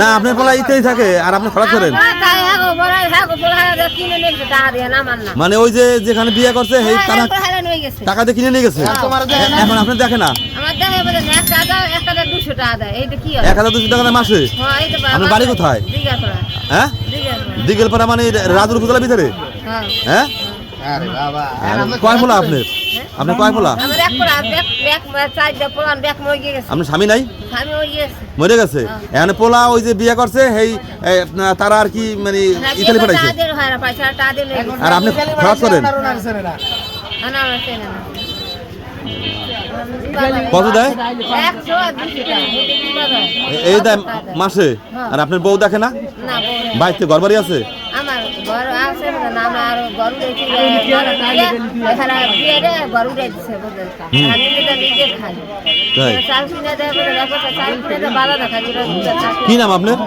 না আপনার পোলা ইতেই থাকে আর আপনি খরচ করেন। মানে ওই যে যেখানে বিয়ে করছে সেই হ্যাঁ, তারা হয়ে গেছে। টাকা দিয়ে কিনে নিয়ে গেছে? এখন আপনি দেখে না? হয়? এক হাজার দুশো টাকা মাসে? হ্যাঁ, আপনার বাড়ি কোথায়? হ্যাঁ? দিঘাপাড়া। দিগেল পাড়া মানে রাজুর উপজেলার ভিতরে? হ্যাঁ। হ্যাঁ? আরে বাবা আর কয় পোলা আপনার? আপনার কয় পোলা? আমার এক পোলা, ব্যাক- ব্যাক- চারটা পোলান ব্যাক মরে গেছে। আপনার স্বামী নাই? স্বামী মরে গেছে। মরে গেছে? এখানে পোলা ওই যে বিয়ে করছে সেই তারা আর কি মানে হ্যাঁ, ইতালি পাঠাইছে? আর আপনি খরচ করেন? না। কত দেয়? এই দেয় মাসে? আর আপনার বউ দেখে না? না, বউ না। বাড়িতে ঘর বাড়ি আছে? আমার আছে আমরা আরও উঠেছি, দিয়ে, এখানে বিয়ে দিয়ে ঘর বুঝলেন। নিজে খাই। কি নাম আপনার।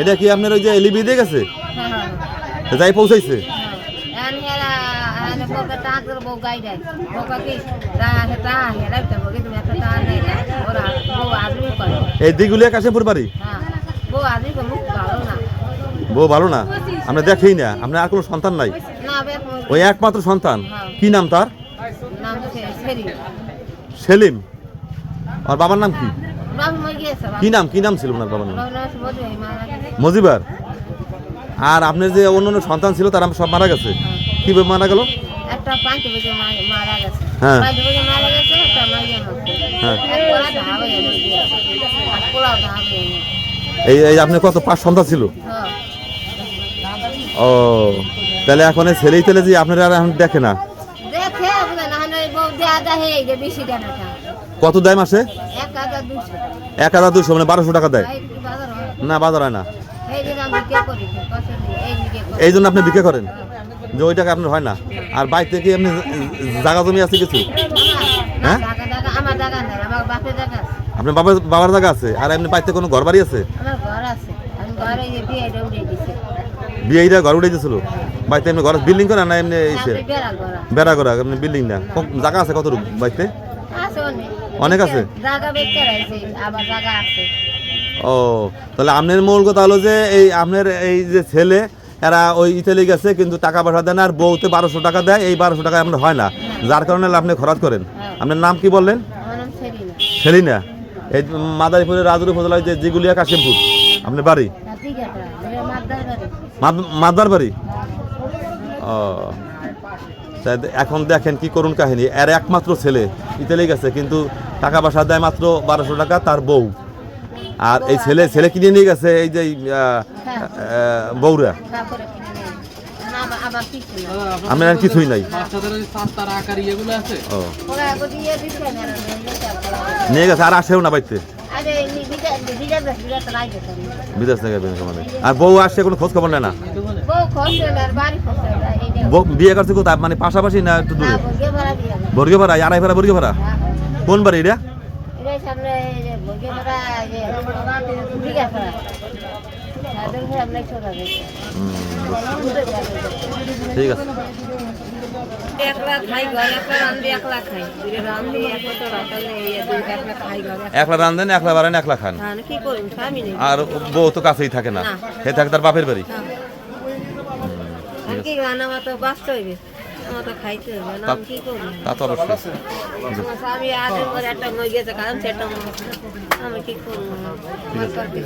এটা কি আপনার ওই যে লিবি দিয়ে গেছে হ্যাঁ, হ্যাঁ, যাই পৌঁছাইছে হ্যাঁ। এই দিগুলিয়া কাশিমপুর বাড়ি বউ আদমি মুখ ভালো না। বউ ভালো না? আমরা দেখেই না আপনার আর কোনো সন্তান নাই? ওই একমাত্র সন্তান। কি নাম তার। সেলিম। আর বাবার নাম কি। কি নাম কি নাম ছিল ওনার বাবার নাম। মজিবার। আর আপনার যে অন্য অন্য সন্তান ছিল তারা সব মারা গেছে? কীভাবে মারা গেল? হ্যাঁ। হ্যাঁ। এই আপনার কত পাঁচ সন্তান ছিল? হ্যাঁ। ও তাহলে এখন ছেলেই তেলে যে আপনারা আর এখন দেখে না? দেখে বুঝলেন, না হলে বউ দেয়া দেয়, এই যে বেশি দেয় কত দেয় মাসে? এক হাজার দুশো। মানে বারোশো টাকা দেয়? না বাজার হয় না। এই জন্য আপনি বিক্রি করেন? যে ওই টাকা আপনার হয় না। আর বাইরে থেকে এমনি জায়গা জমি আছে কিছু? হ্যাঁ? আপনার বাবার বাবার জায়গা আছে? আর এমনি বাড়িতে কোনো ঘর বাড়ি আছে? আমার ঘর আছে আমি ঘরে এই যে বিয়েটা ঘর উঠে দিয়েছিল বাড়িতে এমনি ঘর বিল্ডিং করে না এমনি এসে বেড়া করা এমনি বিল্ডিং না। জায়গা আছে কত বাড়িতে আছে অনেক। আছে? ও তাহলে আপনার মূল কথা হলো যে এই আপনার এই যে ছেলে এরা ওই ইতালি গেছে কিন্তু টাকা পয়সা দেয় না আর বউতে বারোশো টাকা দেয় এই বারোশো টাকা আপনার হয় না। যার কারণে আপনি খরচ করেন। আপনার নাম কি বললেন? সেলিনা। এই মাদারীপুরের রাজুর উপজেলায় যে জিগুলিয়া কাশিমপুর আপনার বাড়ি? মাদ্দার বাড়ি? ও। এখন দেখেন কি করুন কাহিনী। এর একমাত্র ছেলে ইতালি গেছে কিন্তু টাকা পয়সা দেয় মাত্র বারোশো টাকা তার বউ। আর এই ছেলে ছেলে কিনে নিয়ে গেছে এই যে বউরা। আপনার আর কিছুই নাই। নিয়ে গেছে আর আসেও না বাড়িতে। বিদেশ থেকে মানে। আর বউ আসছে কোনো খোঁজ খবর নেয় না? বিয়ে করছে কোথায়? মানে পাশাপাশি না একটু দূরে। বর্গে ভাড়া আড়াই ভাড়া বর্গে ভাড়া? হ্যাঁ, হ্যাঁ। কোন বাড়ি এটা? ঠিক আছে। একলা খাই ঘর একলা রান্ধি একলা খাই। রান্ধি একলা তো রাতালে একলা খাই ঘর একলা রান্ধেন একলা বাড়েন একলা খান? কি করুন স্বামী নেই। আর বউ তো কাছেই থাকে না। সে থাকে তার বাপের বাড়ি? হ্যাঁ। আর কি রান্না আমার তো বাঁচতে হইবে। আমি কি করব? তা তো অবশ্যই। আমার স্বামী আজ করে একটা মই গেছে কারণ আমি কি করব? আমার করতে